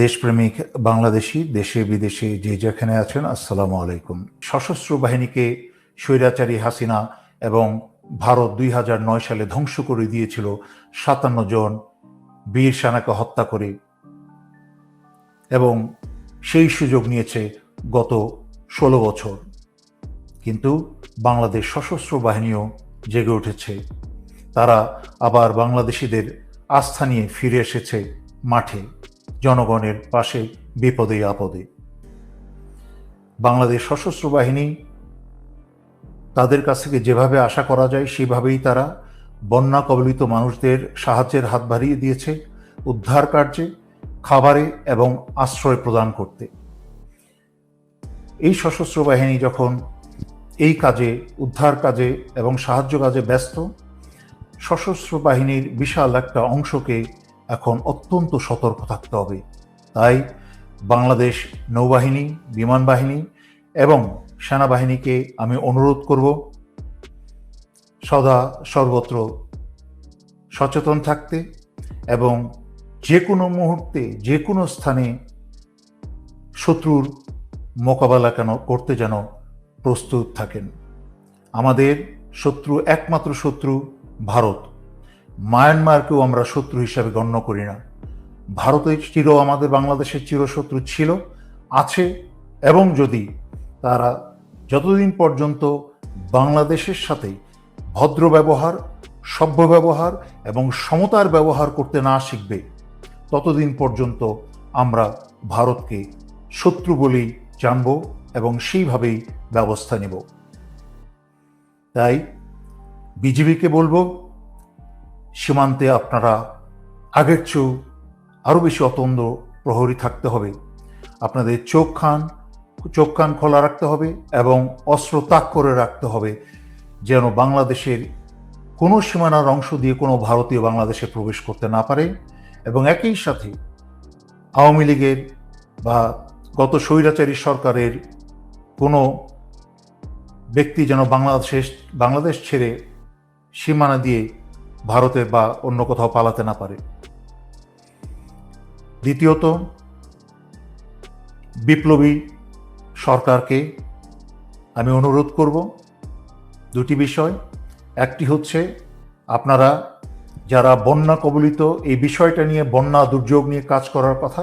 দেশপ্রেমিক বাংলাদেশি, দেশে বিদেশে যে যেখানে আছেন, আসসালামু আলাইকুম। সশস্ত্র বাহিনীকে স্বৈরাচারী হাসিনা এবং ভারত দুই নয় সালে ধ্বংস করে দিয়েছিল সাতান্ন জন বীর সেনাকে হত্যা করে এবং সেই সুযোগ নিয়েছে গত ষোলো বছর। কিন্তু বাংলাদেশ সশস্ত্র বাহিনীও জেগে উঠেছে। তারা আবার বাংলাদেশিদের আস্থা নিয়ে ফিরে এসেছে মাঠে। জনগণের পাশে বিপদে আপদে। বাংলাদেশ সশস্ত্র বাহিনী তাদের কাছ থেকে যেভাবে আশা করা যায়, সেভাবেই তারা বন্যা কবলিত মানুষদের সাহায্যের হাত বাড়িয়ে দিয়েছে, উদ্ধার কার্যে, খাবারে এবং আশ্রয় প্রদান করতে। এই সশস্ত্র বাহিনী যখন এই কাজে, উদ্ধার কাজে এবং সাহায্য কাজে ব্যস্ত, সশস্ত্র বাহিনীর বিশাল একটা অংশকে এখন অত্যন্ত সতর্ক থাকতে হবে। তাই বাংলাদেশ নৌবাহিনী, বিমান বাহিনী এবং সেনাবাহিনীকে আমি অনুরোধ করব, সদা সর্বত্র সচেতন থাকতে এবং যে কোনো মুহূর্তে যে কোনো স্থানে শত্রুর মোকাবেলা কেন করতে যেন প্রস্তুত থাকেন। আমাদের শত্রু, একমাত্র শত্রু ভারত। মায়ানমারকেও আমরা শত্রু হিসাবে গণ্য করি না। ভারতের চির আমাদের বাংলাদেশের চিরশত্রু ছিল, আছে এবং যদি তারা যতদিন পর্যন্ত বাংলাদেশের সাথে ভদ্র ব্যবহার, সভ্য ব্যবহার এবং সমতার ব্যবহার করতে না শিখবে, ততদিন পর্যন্ত আমরা ভারতকে শত্রু বলেই জানব এবং সেইভাবেই ব্যবস্থা নেব। তাই বিজেপিকে বলব সীমান্তে আপনারা আগের চেয়েও আরও বেশি অতন্দ প্রহরী থাকতে হবে। আপনাদের চোখ খান, চোখ কান খোলা রাখতে হবে এবং অস্ত্র তাক করে রাখতে হবে যেন বাংলাদেশের কোনো সীমানার অংশ দিয়ে কোনো ভারতীয় বাংলাদেশে প্রবেশ করতে না পারে এবং একই সাথে আওয়ামী লীগের বা গত স্বৈরাচারী সরকারের কোনো ব্যক্তি যেন বাংলাদেশ বাংলাদেশ ছেড়ে সীমানা দিয়ে ভারতে বা অন্য কোথাও পালাতে না পারে। দ্বিতীয়ত, বিপ্লবী সরকারকে আমি অনুরোধ করব দুটি বিষয়। একটি হচ্ছে, আপনারা যারা বন্যা কবলিত এই বিষয়টা নিয়ে বন্যা দুর্যোগ নিয়ে কাজ করার কথা,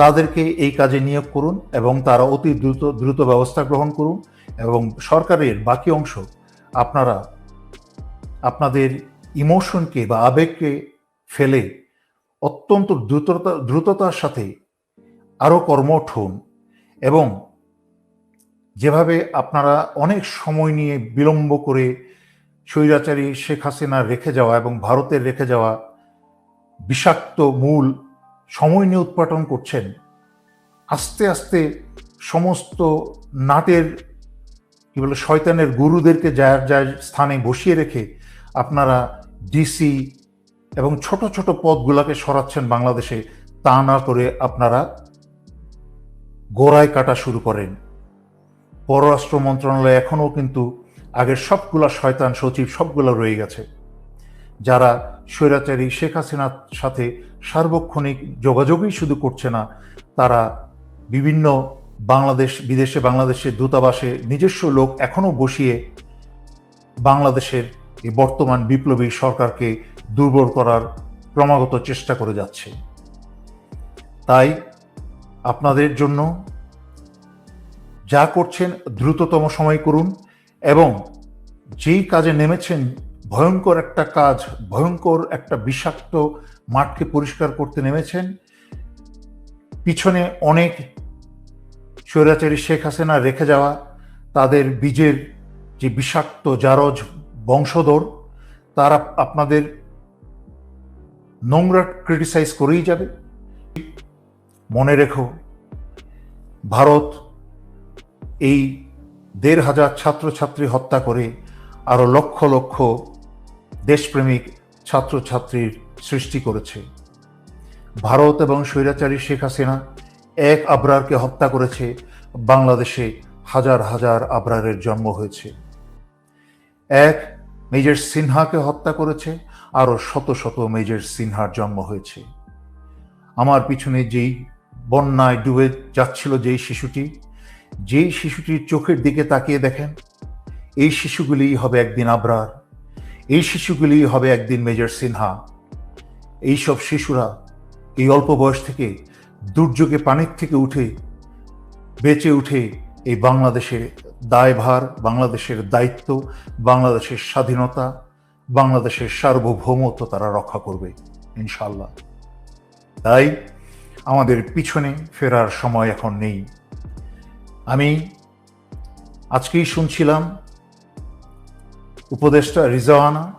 তাদেরকে এই কাজে নিয়োগ করুন এবং তারা অতি দ্রুত দ্রুত ব্যবস্থা গ্রহণ করুন এবং সরকারের বাকি অংশ আপনারা, আপনাদের ইমোশনকে বা আবেগকে ফেলে অত্যন্ত দ্রুততা, দ্রুততার সাথে আরও কর্মঠ হন এবং যেভাবে আপনারা অনেক সময় নিয়ে বিলম্ব করে স্বৈরাচারী শেখ হাসিনা রেখে যাওয়া এবং ভারতের রেখে যাওয়া বিষাক্ত মূল সময় নিয়ে উৎপাটন করছেন, আস্তে আস্তে সমস্ত নাটের, কি বলে, শয়তানের গুরুদেরকে যার যার স্থানে বসিয়ে রেখে আপনারা ডিসি এবং ছোট ছোট পদগুলোকে সরাচ্ছেন বাংলাদেশে, তা না করে আপনারা গোড়ায় কাটা শুরু করেন। পররাষ্ট্র মন্ত্রণালয় এখনও কিন্তু আগের সবগুলা শয়তান সচিব সবগুলো রয়ে গেছে। যারা স্বৈরাচারী শেখ হাসিনার সাথে সার্বক্ষণিক যোগাযোগই শুধু করছে না, তারা বিভিন্ন বাংলাদেশ, বিদেশে বাংলাদেশের দূতাবাসে নিজস্ব লোক এখনও বসিয়ে বাংলাদেশের এই বর্তমান বিপ্লবী সরকারকে দুর্বল করার ক্রমাগত চেষ্টা করে যাচ্ছে। তাই আপনাদের জন্য যা করছেন দ্রুততম সময় করুন এবং যেই কাজে নেমেছেন, ভয়ঙ্কর একটা কাজ, ভয়ঙ্কর একটা বিষাক্ত মাঠকে পরিষ্কার করতে নেমেছেন, পিছনে অনেক স্বৈরাচারী শেখ হাসিনা রেখে যাওয়া, তাদের বীজের যে বিষাক্ত জারজ বংশধর, তারা আপনাদের নোংরা ক্রিটিসাইজ করেই যাবে। মনে রেখো, ভারত এই দেড় হাজার ছাত্রছাত্রী হত্যা করে আরও লক্ষ লক্ষ দেশপ্রেমিক ছাত্রছাত্রীর সৃষ্টি করেছে। ভারত এবং স্বৈরাচারী শেখ হাসিনা এক আবরারকে হত্যা করেছে, বাংলাদেশে হাজার হাজার আবরারের জন্ম হয়েছে। এক মেজর সিনহাকে হত্যা করেছে আরও শত শত মেজর সিনহার জন্ম হয়েছে। আমার পিছনে যেই বন্যায় ডুবে যাচ্ছিল যেই শিশুটি, যেই শিশুটির চোখের দিকে তাকিয়ে দেখেন, এই শিশুগুলি হবে একদিন আবরার, এই শিশুগুলি হবে একদিন মেজর সিনহা। এইসব শিশুরা এই অল্প বয়স থেকে দুর্যোগে পানির থেকে উঠে, বেঁচে উঠে এই বাংলাদেশের দায়ভার, বাংলাদেশের দায়িত্ব, বাংলাদেশের স্বাধীনতা, বাংলাদেশের সার্বভৌমত্ব তারা রক্ষা করবে ইনশাল্লাহ তাই আমাদের পিছনে ফেরার সময় এখন নেই। আমি আজকেই শুনছিলাম উপদেষ্টা রিজাওয়ানা,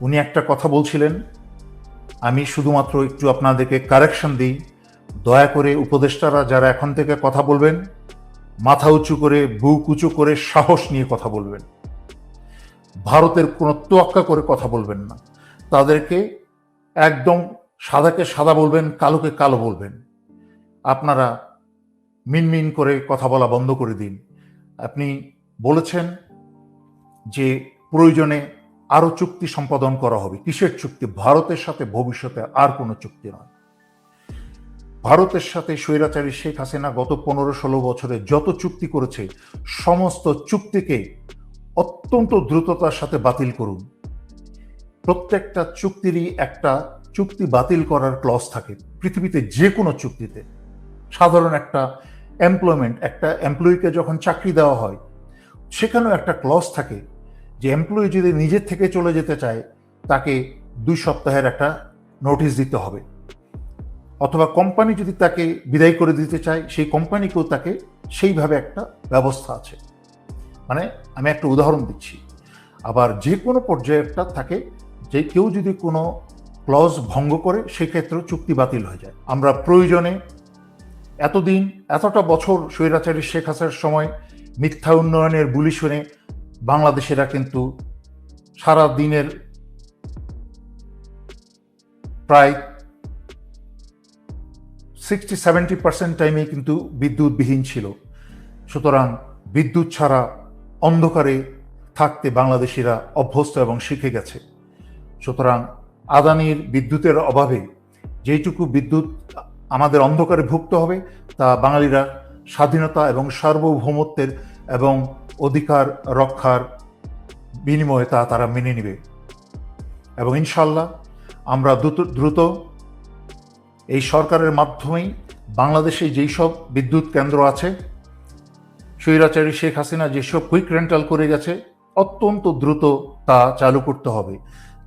উনি একটা কথা বলছিলেন। আমি শুধুমাত্র একটু আপনাদেরকে কারেকশন দিই। দয়া করে উপদেষ্টারা যারা এখন থেকে কথা বলবেন মাথা উঁচু করে, বুক উঁচু করে সাহস নিয়ে কথা বলবেন। ভারতের কোনো তোয়াক্কা করে কথা বলবেন না। তাদেরকে একদম সাদাকে সাদা বলবেন, কালোকে কালো বলবেন। আপনারা মিনমিন করে কথা বলা বন্ধ করে দিন। আপনি বলেছেন যে প্রয়োজনে আরও চুক্তি সম্পাদন করা হবে। কিসের চুক্তি? ভারতের সাথে ভবিষ্যতে আর কোনো চুক্তি নয়। ভারতের সাথে স্বৈরাচারী শেখ হাসিনা গত পনেরো ষোলো বছরে যত চুক্তি করেছে, সমস্ত চুক্তিকে অত্যন্ত দ্রুততার সাথে বাতিল করুন। প্রত্যেকটা চুক্তিরই একটা চুক্তি বাতিল করার ক্লস থাকে, পৃথিবীতে যে কোনো চুক্তিতে। সাধারণ একটা এমপ্লয়মেন্ট একটা এমপ্লয়িকে যখন চাকরি দেওয়া হয়, সেখানেও একটা ক্লস থাকে যে এমপ্লয়ি যদি নিজের থেকে চলে যেতে চায়, তাকে দুই সপ্তাহের একটা নোটিশ দিতে হবে। অথবা কোম্পানি যদি তাকে বিদায় করে দিতে চায়, সেই কোম্পানিকেও তাকে সেইভাবে একটা ব্যবস্থা আছে। মানে আমি একটা উদাহরণ দিচ্ছি। আবার যে কোনো পর্যায়ে একটা থাকে, যে কেউ যদি কোনো ক্লজ ভঙ্গ করে, সেক্ষেত্রেও চুক্তি বাতিল হয়ে যায়। আমরা প্রয়োজনে এতদিন, এতটা বছর স্বৈরাচারী শেখ হাসার সময় মিথ্যা উন্নয়নের বুলি শুনে বাংলাদেশেরা কিন্তু সারা দিনের প্রায় সিক্সটি সেভেন্টি পার্সেন্ট টাইমে কিন্তু বিদ্যুৎবিহীন ছিল। সুতরাং বিদ্যুৎ ছাড়া অন্ধকারে থাকতে বাংলাদেশিরা অভ্যস্ত এবং শিখে গেছে। সুতরাং আদানির বিদ্যুতের অভাবে যেইটুকু বিদ্যুৎ আমাদের অন্ধকারে ভুগতে হবে, তা বাঙালিরা স্বাধীনতা এবং সার্বভৌমত্বের এবং অধিকার রক্ষার বিনিময়ে তা তারা মেনে নেবে। এবং ইনশাল্লাহ আমরা দ্রুত দ্রুত এই সরকারের মাধ্যমেই বাংলাদেশে যেই সব বিদ্যুৎ কেন্দ্র আছে, স্বৈরাচারী শেখ হাসিনা যেসব কুইক রেন্টাল করে গেছে, অত্যন্ত দ্রুত তা চালু করতে হবে।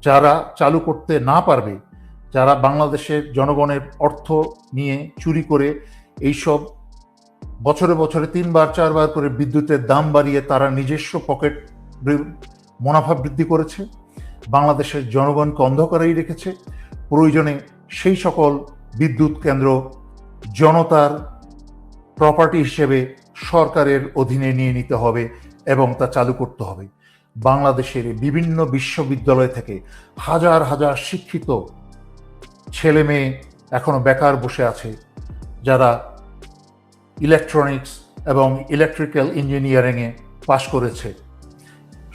যারা চালু করতে না পারবে, যারা বাংলাদেশের জনগণের অর্থ নিয়ে চুরি করে এইসব বছরে বছরে তিনবার, চারবার করে বিদ্যুতের দাম বাড়িয়ে তারা নিজস্ব পকেট মুনাফা বৃদ্ধি করেছে, বাংলাদেশের জনগণকে অন্ধকারেই রেখেছে, প্রয়োজনে সেই সকল বিদ্যুৎ কেন্দ্র, জনতার প্রপার্টি হিসেবে সরকারের অধীনে নিয়ে নিতে হবে এবং তা চালু করতে হবে। বাংলাদেশের বিভিন্ন বিশ্ববিদ্যালয় থেকে হাজার হাজার শিক্ষিত ছেলে মেয়ে এখনও বেকার বসে আছে, যারা ইলেকট্রনিক্স এবং ইলেকট্রিক্যাল ইঞ্জিনিয়ারিংয়ে পাশ করেছে।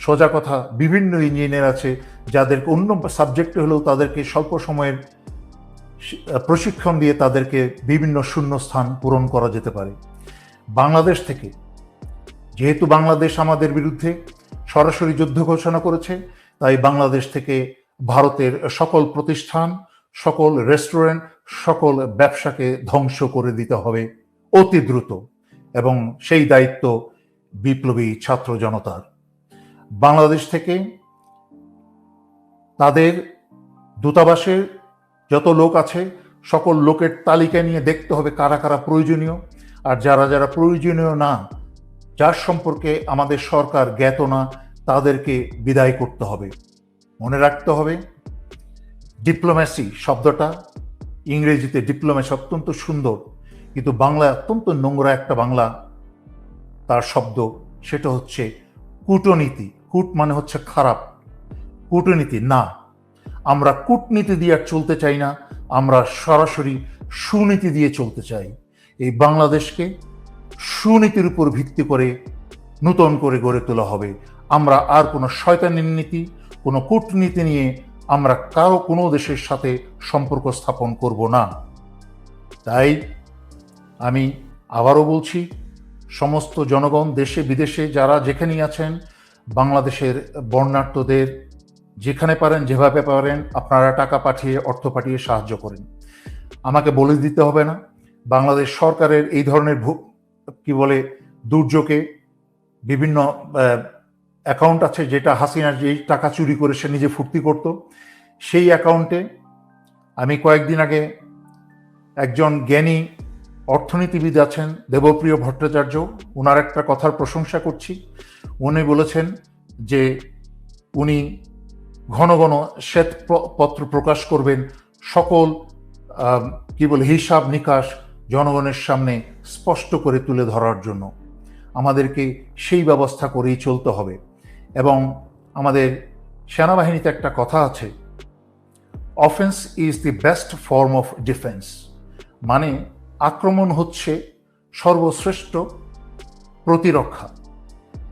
সোজা কথা, বিভিন্ন ইঞ্জিনিয়ার আছে, যাদেরকে অন্য সাবজেক্টে হলেও তাদেরকে স্বল্প সময়ের প্রশিক্ষণ দিয়ে তাদেরকে বিভিন্ন শূন্যস্থান পূরণ করা যেতে পারে। বাংলাদেশ থেকে, যেহেতু বাংলাদেশ আমাদের বিরুদ্ধে সরাসরি যুদ্ধ ঘোষণা করেছে, তাই বাংলাদেশ থেকে ভারতের সকল প্রতিষ্ঠান, সকল রেস্টুরেন্ট, সকল ব্যবসাকে ধ্বংস করে দিতে হবে অতি দ্রুত এবং সেই দায়িত্ব বিপ্লবী ছাত্র জনতার। বাংলাদেশ থেকে তাদের দূতাবাসের যত লোক আছে, সকল লোকের তালিকা নিয়ে দেখতে হবে কারা কারা প্রয়োজনীয়। আর যারা যারা প্রয়োজনীয় না, যার সম্পর্কে আমাদের সরকার জ্ঞাত না, তাদেরকে বিদায় করতে হবে। মনে রাখতে হবে, ডিপ্লোম্যাসি শব্দটা ইংরেজিতে ডিপ্লোম্যাসি অত্যন্ত সুন্দর, কিন্তু বাংলা অত্যন্ত নোংরা একটা বাংলা তার শব্দ, সেটা হচ্ছে কূটনীতি। কূট মানে হচ্ছে খারাপ। কূটনীতি না। আমরা কূটনীতি দিয়ে আর চলতে চাই না, আমরা সরাসরি সুনীতি দিয়ে চলতে চাই। এই বাংলাদেশকে সুনীতির উপর ভিত্তি করে নূতন করে গড়ে তোলা হবে। আমরা আর কোনো শয়তানের নীতি, কোনো কূটনীতি নিয়ে আমরা কারও কোনো দেশের সাথে সম্পর্ক স্থাপন করব না। তাই আমি আবারও বলছি, সমস্ত জনগণ দেশে বিদেশে যারা যেখানেই আছেন, বাংলাদেশের বর্ণাঢ্যদের যেখানে পারেন, যেভাবে পারেন, আপনারা টাকা পাঠিয়ে, অর্থ পাঠিয়ে সাহায্য করেন। আমাকে বলে দিতে হবে না। বাংলাদেশ সরকারের এই ধরনের কি বলে, দুর্যোগে বিভিন্ন অ্যাকাউন্ট আছে, যেটা হাসিনার যেই টাকা চুরি করে সে নিজে ফুর্তি করত। সেই অ্যাকাউন্টে আমি কয়েকদিন আগে একজন জ্ঞানী অর্থনীতিবিদ আছেন, দেবপ্রিয় ভট্টাচার্য। ওনার একটা কথার প্রশংসা করছি। উনি বলেছেন যে, উনি ঘন ঘন শ্বেত পত্র প্রকাশ করবেন সকল কি বলে, হিসাব নিকাশ জনগণের সামনে স্পষ্ট করে তুলে ধরার জন্য। আমাদেরকে সেই ব্যবস্থা করেই চলতে হবে। এবং আমাদের সেনাবাহিনীতে একটা কথা আছে offence is the best form of defence মানে আক্রমণ হচ্ছে সর্বশ্রেষ্ঠ প্রতিরক্ষা।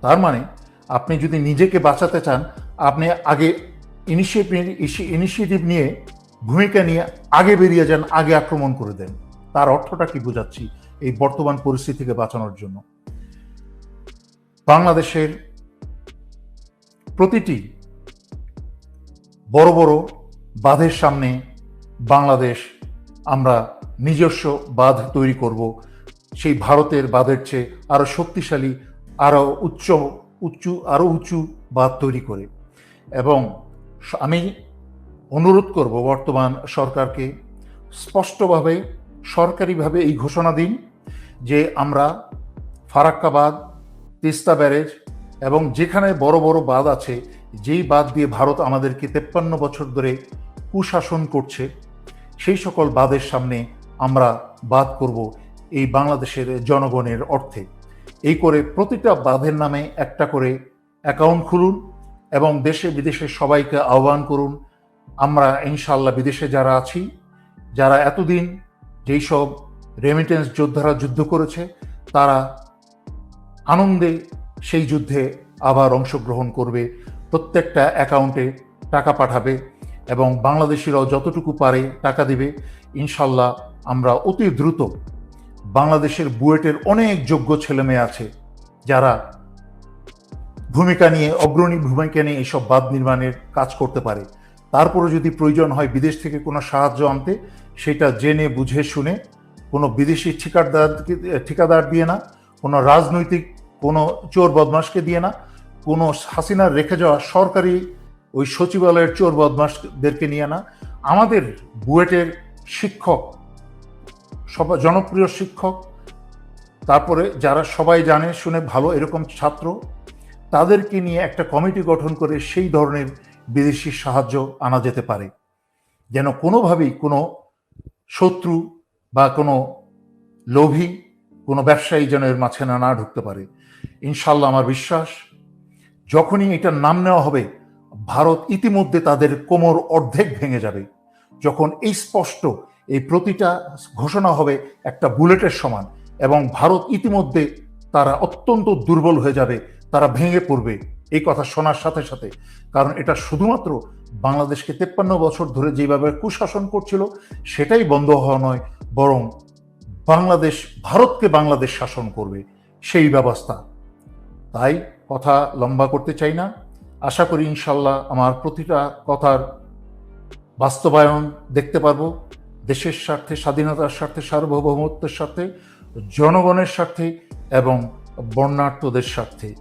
তার মানে আপনি যদি নিজেকে বাঁচাতে চান, আপনি আগে ইনিশিয়েটিভ ইনিশিয়েটিভ নিয়ে ভূমিকা নিয়ে আগে বেরিয়ে যান, আগে আক্রমণ করে দেন। তার অর্থটা কি বোঝাচ্ছি এই বর্তমান পরিস্থিতি থেকে বাঁচানোর জন্য। বাংলাদেশের প্রতিটি বড় বড় বাঁধের সামনে বাংলাদেশ, আমরা নিজস্ব বাঁধ তৈরি করব। সেই ভারতের বাঁধের চেয়ে আরও শক্তিশালী আরও উচ্চ উঁচু আরও উঁচু বাঁধ তৈরি করে। এবং আমি অনুরোধ করব বর্তমান সরকারকে স্পষ্টভাবে, সরকারিভাবে এই ঘোষণা দিন যে আমরা ফারাক্কাবাদ, তিস্তা ব্যারেজ এবং যেখানে বড় বড় বাঁধ আছে, যেই বাঁধ দিয়ে ভারত আমাদেরকে তেপ্পান্ন বছর ধরে কুশাসন করছে, সেই সকল বাঁধের সামনে আমরা বাদ করব এই বাংলাদেশের জনগণের অর্থে। এই করে প্রতিটা বাঁধের নামে একটা করে অ্যাকাউন্ট খুলুন এবং দেশে বিদেশে সবাইকে আহ্বান করুন। আমরা ইনশাল্লাহ বিদেশে যারা আছি, যারা এতদিন যেই সব রেমিটেন্স যোদ্ধারা যুদ্ধ করেছে, তারা আনন্দে সেই যুদ্ধে আবার অংশগ্রহণ করবে, প্রত্যেকটা অ্যাকাউন্টে টাকা পাঠাবে এবং বাংলাদেশিরাও যতটুকু পারে টাকা দিবে। ইনশাল্লাহ আমরা অতি দ্রুত বাংলাদেশের বুয়েটের অনেক যোগ্য ছেলেমেয়ে আছে, যারা ভূমিকা নিয়ে, অগ্রণী ভূমিকা নিয়ে এইসব বাঁধ নির্মাণের কাজ করতে পারে। তারপরে যদি প্রয়োজন হয় বিদেশ থেকে কোনো সাহায্য আনতে, সেটা জেনে, বুঝে, শুনে কোনো বিদেশি ঠিকাদার ঠিকাদার দিয়ে না, কোনো রাজনৈতিক কোনো চোর বদমাসকে দিয়ে না, কোনো হাসিনার রেখে যাওয়া সরকারি ওই সচিবালয়ের চোর বদমাসদেরকে নিয়ে না, আমাদের বুয়েটের শিক্ষক, সব জনপ্রিয় শিক্ষক, তারপরে যারা সবাই জানে, শুনে ভালো, এরকম ছাত্র তাদেরকে নিয়ে একটা কমিটি গঠন করে সেই ধরনের বিদেশি সাহায্য আনা যেতে পারে। যেন কোনোভাবেই কোনো শত্রু বা কোনো লোভী, কোনো ব্যবসায়ী যেন এর মাঝখানে না ঢুকতে পারে। ইনশাল্লাহ আমার বিশ্বাস, যখনই এটার নাম নেওয়া হবে, ভারত ইতিমধ্যে তাদের কোমর অর্ধেক ভেঙে যাবে। যখন এই স্পষ্ট এই প্রতিটা ঘোষণা হবে একটা বুলেটের সমান এবং ভারত ইতিমধ্যে তারা অত্যন্ত দুর্বল হয়ে যাবে তারা ভেঙে পড়বে এই কথা শোনার সাথে সাথে। কারণ এটা শুধুমাত্র বাংলাদেশকে তেপ্পান্ন বছর ধরে যেভাবে কুশাসন করছিল, সেটাই বন্ধ হওয়া নয়, বরং বাংলাদেশ, ভারতকে বাংলাদেশ শাসন করবে, সেই ব্যবস্থা। তাই কথা লম্বা করতে চাই না। আশা করি ইনশাল্লাহ আমার প্রতিটা কথার বাস্তবায়ন দেখতে পারব। দেশের স্বার্থে, স্বাধীনতার স্বার্থে, সার্বভৌমত্বের স্বার্থে, জনগণের স্বার্থে এবং বর্ণাঢ্যদের স্বার্থে।